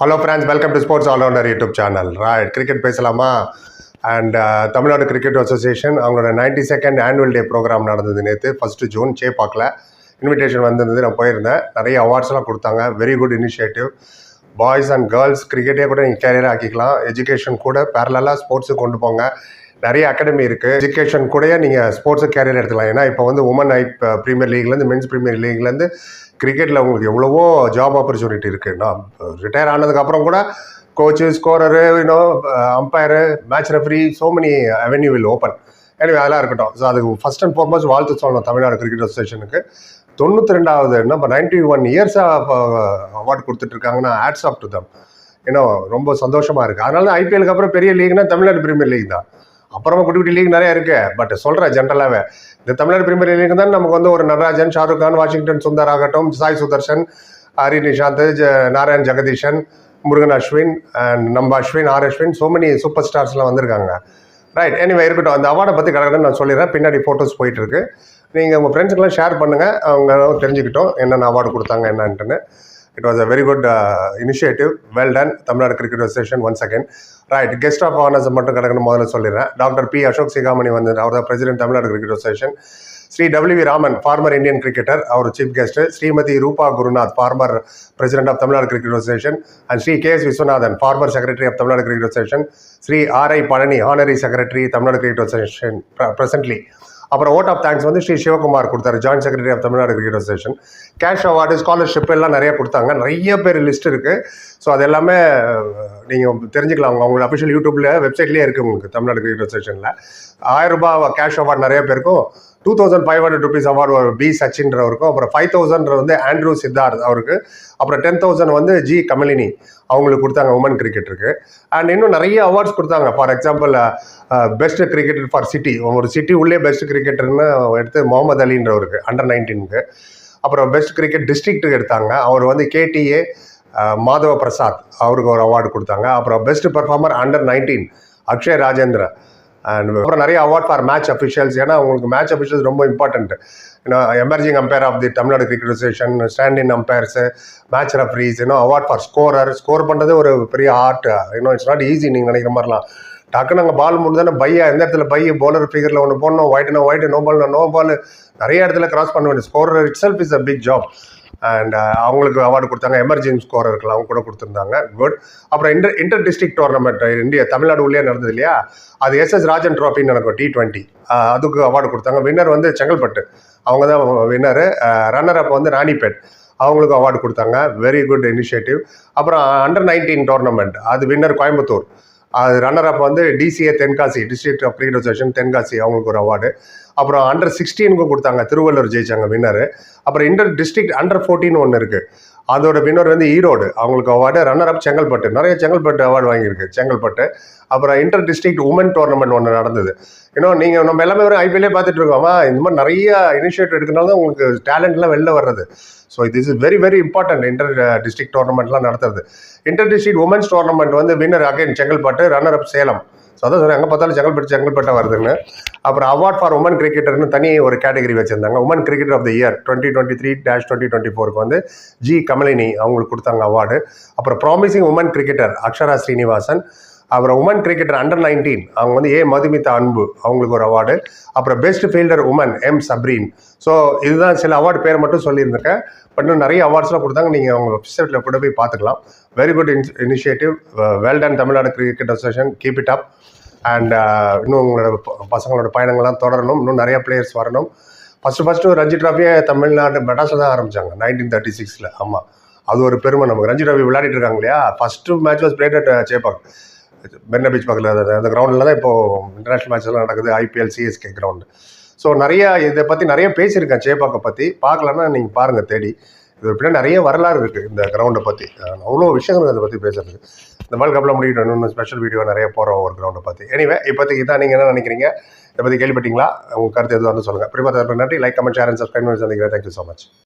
Hello friends welcome to sports allrounder YouTube channel right cricket பேசலாமா? And uh, Tamil Nadu cricket association அவங்களோட ninety second annual day program நடந்தது நேற்று first June சேப்பாக்கில் invitation வந்திருந்தது நான் போயிருந்தேன். நிறைய அவார்ட்ஸ்லாம் கொடுத்தாங்க. Very good initiative boys and girls கிரிக்கெட்டே கூட நீங்கள் கேரியர் ஆக்கிக்கலாம். எஜுகேஷன் கூட பேரலாக ஸ்போர்ட்ஸுக்கு கொண்டு போங்க. நிறைய அகாடமி இருக்குது எஜுகேஷன் கூடயே நீங்கள் ஸ்போர்ட்ஸை கேரியர் எடுத்துக்கலாம். ஏன்னா இப்போ வந்து உமன் ஐ ப்ரீமியர் லீக்லேருந்து மென்ஸ் ப்ரீமியர் லீக்லேருந்து கிரிக்கெட்டில் உங்களுக்கு எவ்வளவோ ஜாப் ஆப்பர்ச்சுனிட்டி இருக்குது நான் ரிட்டையர் ஆனதுக்கப்புறம் கூட coach scorer you know umpire match referee so many avenue will open எனவே அதெல்லாம் இருக்கட்டும். ஸோ அதுக்கு ஃபஸ்ட் அண்ட் ஃபார்மோஸ்ட் வாழ்த்து சொல்லணும் தமிழ்நாடு கிரிக்கெட் அசோசியேஷனுக்கு தொண்ணூற்றி ரெண்டாவது நம்ம நைன்டி ஒன் இயர்ஸாக அவார்டு கொடுத்துட்ருக்காங்கன்னா ஆட்ஸ் ஆஃப் டு தம் ஏன்னா ரொம்ப சந்தோஷமாக இருக்குது அதனால ஐபிஎலுக்கு அப்புறம் பெரிய லீக்னா தமிழ்நாடு பிரீமியர் லீக் தான். அப்புறமா குட்டி குட்டி லீக் நிறைய இருக்கு. பட் சொல்கிறேன் ஜென்ரலாகவே இந்த தமிழ்நாடு பிரீமியர் லீக் தான் நமக்கு வந்து ஒரு நடராஜன் ஷாருக் கான் வாஷிங்டன் சுந்தர் ஆகட்டும் சாய் சுதர்ஷன் ஹரி நிஷாந்த் ஜ நாராயண் ஜெகதீஷன் முருகன் அஸ்வின் அண்ட் நம்ம Ashwin R Ashwin so many super ஸ்டார்ஸ்லாம் வந்திருக்காங்க. ரைட் எனிவே இருக்கட்டும். அந்த அவார்டை பற்றி கடற்கடன் நான் சொல்லிடுறேன். பின்னாடி ஃபோட்டோஸ் போயிட்டு இருக்கு நீங்கள் உங்கள் ஃப்ரெண்ட்ஸுக்கெல்லாம் ஷேர் பண்ணுங்கள் அவங்க தெரிஞ்சுக்கிட்டோம். என்னென்ன அவார்டு கொடுத்தாங்க என்னன்ட்டுன்னு. It was a very good initiative well done Tamil Nadu cricket association one second right guest of honours மட்டும் கிடக்கணும் முதல்ல சொல்லிடுறேன். டாக்டர் பி அசோக் சிகாமணி வந்து அவர் தான் president Tamil Nadu cricket association Shri W V Raman former Indian cricketer our chief guest Shrimati Rupa Gurunath former president of Tamil Nadu cricket association and Shri K S Viswanathan former secretary of Tamil Nadu cricket association Shri R I Palani honorary secretary Tamil Nadu cricket association presently அப்புறம் vote of thanks வந்து ஸ்ரீ சிவகுமார் கொடுத்தாரு. Joint secretary of Tamil Nadu cricket association cash award scholarship எல்லாம் நிறைய கொடுத்தாங்க. நிறைய பேர் list இருக்குது so அது எல்லாமே நீங்கள் தெரிஞ்சுக்கலாம். அவங்க அவங்களோட அஃபிஷியல் யூடியூப்ல வெப்சைட்லேயே இருக்குது உங்களுக்கு தமிழ்நாடு கிரிக்கெட் அசோசியேஷனில் ஆயிரம் ரூபாய் கேஷ் அவார்டு நிறைய பேருக்கும் two thousand five hundred rupees award B சச்சின்றவருக்கும் அப்புறம் ஃபைவ் தௌசண்ட் வந்து ஆண்ட்ரூ சித்தார்த் அவருக்கு. அப்புறம் டென் தௌசண்ட் வந்து ஜி கமலினி அவங்களுக்கு கொடுத்தாங்க உமன் கிரிக்கெட்டருக்கு அண்ட் இன்னும் நிறைய அவார்ட்ஸ் கொடுத்தாங்க. For example best cricketer for city ஒரு சிட்டி உள்ளே பெஸ்ட் கிரிக்கெட்டர்னு எடுத்து முகமது அலின்றவருக்கு அண்டர் நைன்டீனுக்கு அப்புறம் பெஸ்ட் கிரிக்கெட் டிஸ்ட்ரிக்ட்டுக்கு எடுத்தாங்க. அவர் வந்து கேடிஏ மாதவ பிரசாத் அவருக்கு ஒரு அவார்டு கொடுத்தாங்க. அப்புறம் best performer under nineteen Akshay Rajendra and அப்புறம் நிறைய அவார்ட் ஃபார் மேட்ச் அஃபிஷியல்ஸ் ஏன்னா உங்களுக்கு மேட்ச் அஃபிஷியல்ஸ் ரொம்ப இம்பார்ட்டன்ட் ஏன்னா emerging umpire of the Tamil Nadu cricket association stand in umpires match referees இன்னும் அவார்ட் ஃபார் ஸ்கோரர் ஸ்கோர் பண்ணுறது ஒரு பெரிய ஆர்ட் இன்னும் இட்ஸ் நாட் ஈஸி நீங்கள் நினைக்கிற மாதிரிலாம். டக்குன்னு அங்கே பால் முடிஞ்சானே பையா எந்த இடத்துல பைய பவுலர் ஃபிகரில் ஒன்று போடணும் ஒயிட்னா wide no ball no ball நிறைய இடத்துல கிராஸ் பண்ண வேண்டிய scorer itself is a big job and uh, அவங்களுக்கு அவார்டு கொடுத்தாங்க. எமர்ஜென்சி ஸ்கோர் இருக்கலாம் அவங்க கூட கொடுத்துருந்தாங்க. குட் அப்புறம் inter inter district tournament India Tamil Nadu உள்ளே நடந்தது இல்லையா? அது எஸ்எஸ் ராஜன் ட்ராஃபின்னு நடக்கும் டி டுவெண்ட்டி uh, அதுக்கு அவார்டு கொடுத்தாங்க. வின்னர் வந்து செங்கல்பட்டு. அவங்க தான் வின்னரு ரன்னர் அப் வந்து ராணிப்பேட். அவங்களுக்கு அவார்டு கொடுத்தாங்க. வெரி குட் இனிஷியேட்டிவ் அப்புறம் அண்டர் நைன்டீன் டோர்னமெண்ட் அது வின்னர் கோயம்புத்தூர். அது ரன்னர் அப் வந்து DCA Tenkasi district of cricket association Tenkasi அவங்களுக்கு ஒரு அவார்டு அப்புறம் அண்டர் சிக்ஸ்டீனுக்கும் கொடுத்தாங்க திருவள்ளூர் ஜெயிச்சாங்க வின்னர் அப்புறம் இன்டர் டிஸ்ட்ரிக்ட் அண்டர் ஃபோர்ட்டின்னு ஒன்று இருக்குது அதோட வின்னர் வந்து ஈரோடு. அவங்களுக்கு அவார்டு ரன்னர் அப் செங்கல்பட்டு. நிறைய செங்கல்பட்டு அவார்டு வாங்கியிருக்கு. செங்கல்பட்டு. அப்புறம் இன்டர் டிஸ்ட்ரிக்ட் உமன் டோர்னமெண்ட் ஒன்று நடந்தது. இன்னும் நீங்கள் நம்ம எல்லாமே வரும் ஐபிஎல்லே பார்த்துட்டு இருக்கோமா. இந்த மாதிரி நிறைய இனிஷியேட்டிவ் எடுக்கிறனால தான் உங்களுக்கு டேலண்ட்லாம் வெளில வர்றது. ஸோ இது is very very important inter district டோர்னமெண்ட்லாம் நடத்துறது. இன்டர் டிஸ்ட்ரிக்ட் உமன்ஸ் டோர்னமெண்ட் வந்து winner again Chengalpattu runner up Salem. So அதான் சார் எங்கே பார்த்தாலும் செங்கல்பட்டு செங்கல்பட்டை வருதுன்னு. அப்புறம் அவார்ட் ஃபார் உமன் கிரிக்கெட்டர்னு தனி ஒரு கேட்டகரி வச்சிருந்தாங்க. Women cricketer of the year twenty twenty three dash twenty twenty ஃபோருக்கு வந்து ஜி கமலினி அவங்களுக்கு கொடுத்தாங்க அவார்டு அப்புறம் promising women cricketer Akshara Srinivasan. அப்புறம் உமன் கிரிக்கெட்டர் அண்டர் நைன்டீன் அவங்க வந்து ஏ மதுமிதா அன்பு அவங்களுக்கு ஒரு அவார்டு அப்புறம் best fielder women M Sabreen so இதுதான் சில அவார்டு பேர் மட்டும் சொல்லியிருந்திருக்கேன். பட் இன்னும் நிறைய அவார்ட்ஸ்லாம் கொடுத்தாங்க. நீங்கள் அவங்க வெப்சைட்டில் கூட போய் பார்த்துக்கலாம். Very good initiative well done Tamil Nadu cricket association keep it up and இன்னும் உங்களோட பசங்களோட பயணங்கள்லாம் தொடரணும். இன்னும் நிறைய பிளேயர்ஸ் வரணும். ஃபஸ்ட்டு ஃபஸ்ட்டு ரஞ்சி ட்ராஃபியை தமிழ்நாடு மெட்ராஸில் தான் ஆரம்பித்தாங்க நைன்டீன் தேர்ட்டி சிக்ஸில் ஆமாம் அது ஒரு பெருமை நமக்கு. ரஞ்சி ட்ராஃபி விளையாடிட்டு இருக்காங்க இல்லையா? First match was played at Chepauk Marina beach பக்கத்தில் அந்த கிரவுண்டில் தான் இப்போது இன்டர்நேஷ்னல் மேட்ச் எல்லாம் நடக்குது ஐபிஎல் சிஎஸ்கே கிரவுண்டு ஸோ நிறைய இதை பற்றி நிறைய பேசியிருக்கேன் சேப்பாக்கை பற்றி பார்க்கலன்னா நீங்கள் பாருங்கள் தேடி. இது பின்னாடி நிறைய வரலாறு இருக்குது இந்த கிரவுண்டை பற்றி அவ்வளோ விஷயங்கள் அதை பற்றி பேசுறது இந்த வேர்ல்ட் கப்பில் முடிக்கிட்டு இன்னும் ஸ்பெஷல் வீடியோ நிறைய போகிறோம் ஒரு கிரவுண்டை பற்றி எனிவே இப்போதைக்கு இதான். நீங்கள் என்ன நினைக்கிறீங்க? இதை பற்றி கேள்விப்பட்டீங்களா? உங்கள் கருத்து எதுவும் வந்து சொல்லுங்கள் பிரிமா நன்றி. Like comment share and subscribe பண்ணி சந்திக்கிறேன். Thank you so much